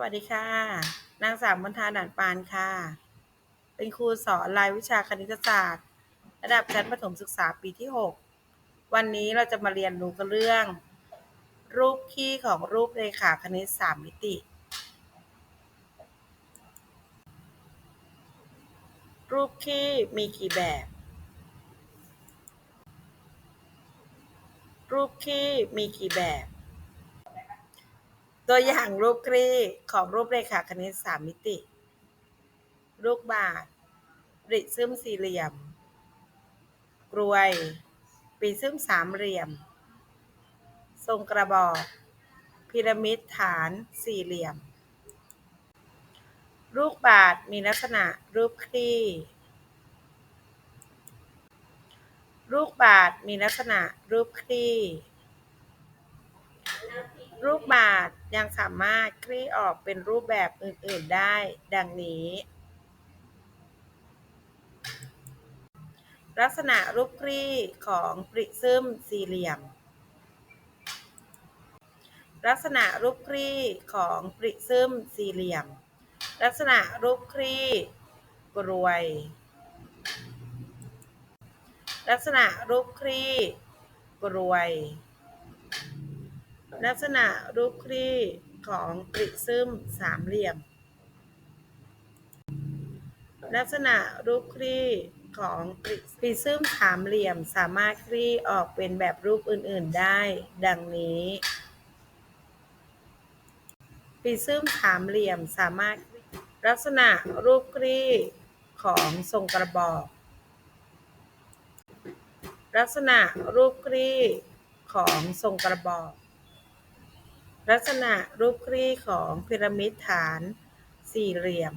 วัสดีค่ะ นางสาวมณฑาด่านปานค่ะ เป็นครูสอนรายวิชาคณิตศาสตร์ ระดับชั้นประถมศึกษาปีที่ 6 วันนี้เราจะมาเรียนรู้กันเรื่อง รูปคี่ของรูปเรขาคณิต 3 มิติ รูปคี่มีกี่แบบ รูปคี่มีกี่แบบ ตัวอย่างรูปคลี่ของรูปเรขาคณิต3มิติ ลูกบาศกริซึมสี่เหลี่ยม กรวยปริซึมสามเหลี่ยม ทรงกระบอก พีระมิดฐานสี่เหลี่ยม ลูกบาศกมีลักษณะรูปคลี่ ลูกบาศกมีลักษณะรูปคลี่ รูปบาศก์ยังสามารถคลี่ออกเป็นรูปแบบอื่น ๆ ได้ ดังนี้ ลักษณะรูปคลี่ของปริซึมสี่เหลี่ยม ลักษณะรูปคลี่ของปริซึมสี่เหลี่ยม ลักษณะรูปคลี่กรวย ลักษณะรูปคลี่กรวย ลักษณะรูปคลี่ของปริซึมสามเหลี่ยม ลักษณะรูปคลี่ของปริซึมสามเหลี่ยมสามารถคลี่ออกเป็นแบบรูปอื่นๆได้ ดังนี้ปริซึมสามเหลี่ยมสามารถลักษณะรูปคลี่ของทรงกระบอก ลักษณะรูปคลี่ของทรงกระบอก ลักษณะรูปคลี่ของพีระมิดฐานสี่เหลี่ยม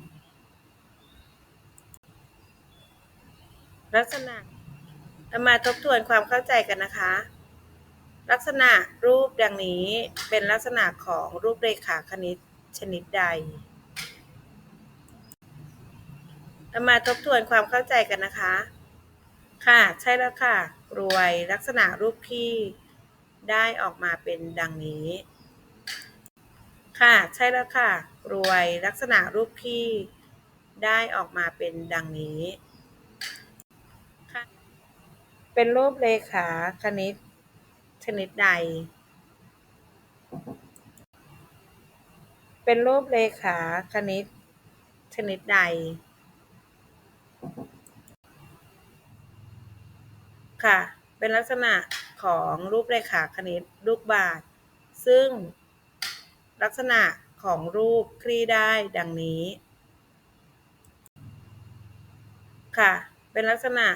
ลักษณะเรามาทบทวนความเข้าใจกันนะคะ ลักษณะรูปดังนี้เป็นลักษณะของรูปเรขาคณิตชนิดใดเรามาทบทวนความเข้าใจกันนะคะ ค่ะใช่แล้วค่ะ รวยลักษณะรูปที่ได้ออกมาเป็นดังนี้ ค่ะ ใช่แล้วค่ะรวยลักษณะรูปที่ได้ออกมาเป็นดังนี้ค่ะเป็นรูปเลขาคณิตชนิดใด เป็นรูปเลขาคณิตชนิดใด ค่ะ เป็นลักษณะของรูปเรขาคณิตลูกบาศก์ซึ่ง ลักษณะของรูปคลี่ได้ดังนี้ ค่ะ เป็นลักษณะ